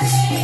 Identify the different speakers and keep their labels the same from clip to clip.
Speaker 1: Thank.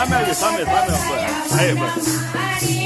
Speaker 1: 三秒有三秒，三秒会，啥
Speaker 2: 也会。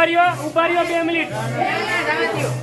Speaker 2: ઊભા રહ્યો ઊભા બે મિનિટ.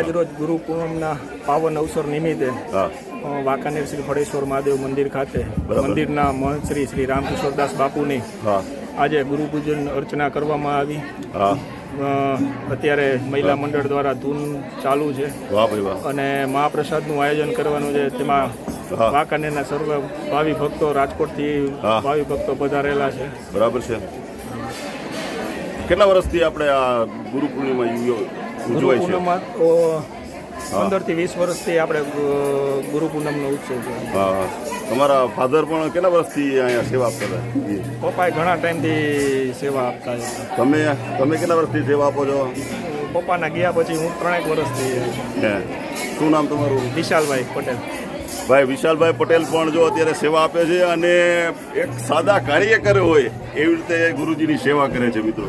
Speaker 3: આજરોજ ગુરુ પૂનમના પાવન અવસર નિમિત્તે વાંકાનેર શ્રી ફળેશ્વર મહાદેવ મંદિર ખાતે મંદિરના મહંત શ્રી શ્રી રામકિશોરદાસ બાપુની આજે ગુરુ પૂજન અર્ચના કરવામાં આવી. અત્યારે મહિલા મંડળ દ્વારા ધૂન ચાલુ છે. અને મહાપ્રસાદનું આયોજન કરવાનું છે. તેમાં. વાંકાનેરના સર્વ ભાવિ ભક્તો રાજકોટથી. ભાવિ ભક્તો પધારેલા છે.
Speaker 2: બરાબર છે. કેટલા વર્ષથી આપણે આ ગુરુ પૂર્ણિમા ઉજવાય છે.
Speaker 3: પૂનમમાં તો પંદરથી વીસ વર્ષથી આપણે ગુરુ પૂનમનો ઉત્સવ છે.
Speaker 2: હા તમારા ફાધર પણ કેટલા વર્ષથી અહીંયા સેવા આપતા હતા?
Speaker 3: પપ્પાએ ઘણા ટાઈમથી સેવા આપતા છે
Speaker 2: તમે તમે કેટલા વર્ષથી સેવા આપો છો?
Speaker 3: પપ્પાના ગયા પછી હું ત્રણેક વર્ષથી
Speaker 2: શું નામ તમારું?
Speaker 3: વિશાલભાઈ પટેલ.
Speaker 2: ભાઈ વિશાલભાઈ પટેલ પણ જો અત્યારે સેવા આપે છે અને એક સાદા કાર્યકર હોય એવી રીતે ગુરુજીની સેવા કરે છે મિત્રો.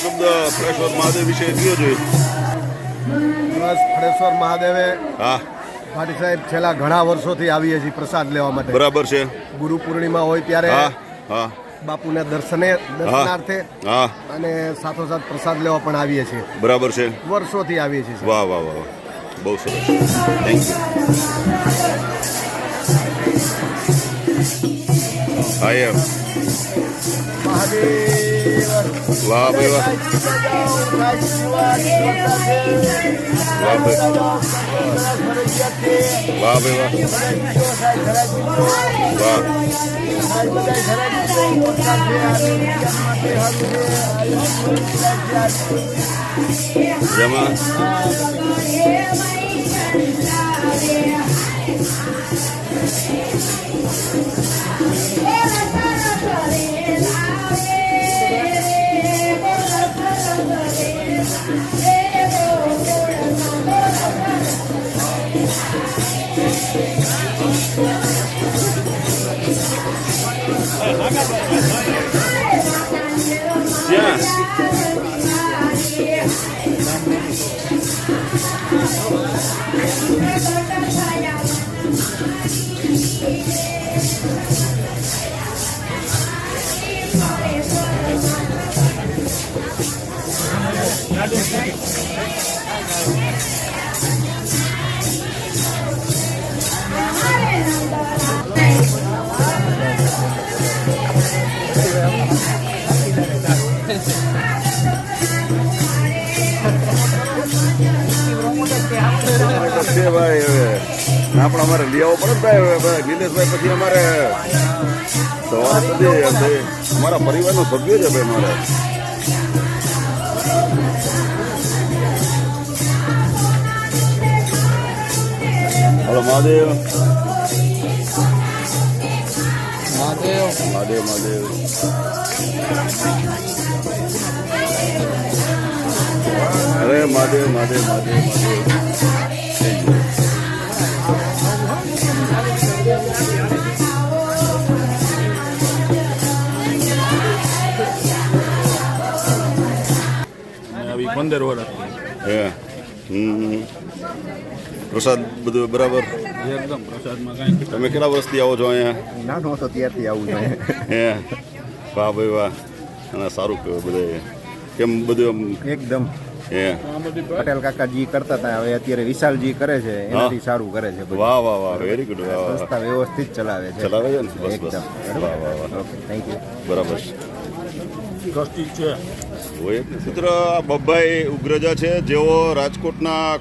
Speaker 2: શબ્દ મહાદેવ વિશે કયો જોઈએ?
Speaker 4: બસ ફળેશ્વર મહાદેવે.
Speaker 2: હા.
Speaker 4: ભાટી સાહેબ છેલ્લા ઘણા વર્ષોથી આવીએ છીએ પ્રસાદ લેવા માટે.
Speaker 2: બરાબર છે.
Speaker 4: ગુરુ પૂર્ણિમા હોય ત્યારે
Speaker 2: હા હા.
Speaker 4: બાપુને દર્શને દર્શનાર્થે
Speaker 2: હા.
Speaker 4: અને સાથોસાથ પ્રસાદ લેવા પણ આવીએ છીએ.
Speaker 2: બરાબર છે.
Speaker 4: વર્ષોથી આવીએ છીએ
Speaker 2: વાહ વાહ વાહ વાહ. બહુ સરસ. Thank you I'm.
Speaker 4: મહાદેવ.
Speaker 2: વાહ ભાઈ વાહ વાહ ભાઈ વાહ ભાઈ વાહ વાહ જેમાં આપણે અમારે લઈ આવવો પડે નિલેશભાઈ પછી અમારે સવારે સુધી અમારા પરિવારનો સભ્ય છે ભાઈ મારે. હલો મહાદેવ મહાદેવ. મહાદેવ મહાદેવ. અરે મહાદેવ મહાદેવ મહાદેવ મહાદેવ.
Speaker 3: પંદર વર્ષ
Speaker 2: હે.
Speaker 5: હમ. પ્રસાદ બધું બરાબર?
Speaker 6: એકદમ પ્રસાદમાં કાંઈ
Speaker 5: તમે કેટલા વર્ષથી આવો છો અહીંયા?
Speaker 6: નાનો હતો ત્યારથી આવું છું.
Speaker 5: હે. વાહ ભાઈ વાહ. અને સારું કહેવાય બધે. કેમ બધું આમ
Speaker 6: એકદમ.
Speaker 5: હે.
Speaker 6: પટેલ કાકાજી કરતા હતા. હવે અત્યારે વિશાલજી કરે છે. એનાથી સારું કરે છે બધું.
Speaker 5: વાહ વાહ વાહ. વેરી ગુડ વાહ વાહ
Speaker 6: સંસ્થા વ્યવસ્થિત ચલાવે છે.
Speaker 5: ચલાવે છે ને? બસ બસ. વાહ વાહ વાહ.
Speaker 6: ઓકે થેન્ક યુ
Speaker 5: બરાબર. હોય જ ને. મિત્ર બબ્બાઈ ઉગ્રજા છે, જેઓ રાજકોટના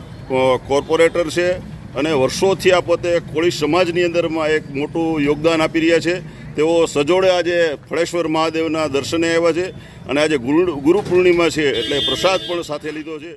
Speaker 5: કોર્પોરેટર છે અને વર્ષોથી આ પોતે કોળી સમાજની અંદરમાં એક મોટું યોગદાન આપી રહ્યા છે તેઓ સજોડે આજે ફળેશ્વર મહાદેવના દર્શને આવ્યા છે અને આજે ગુરુ ગુરુ પૂર્ણિમા છે એટલે પ્રસાદ પણ સાથે લીધો છે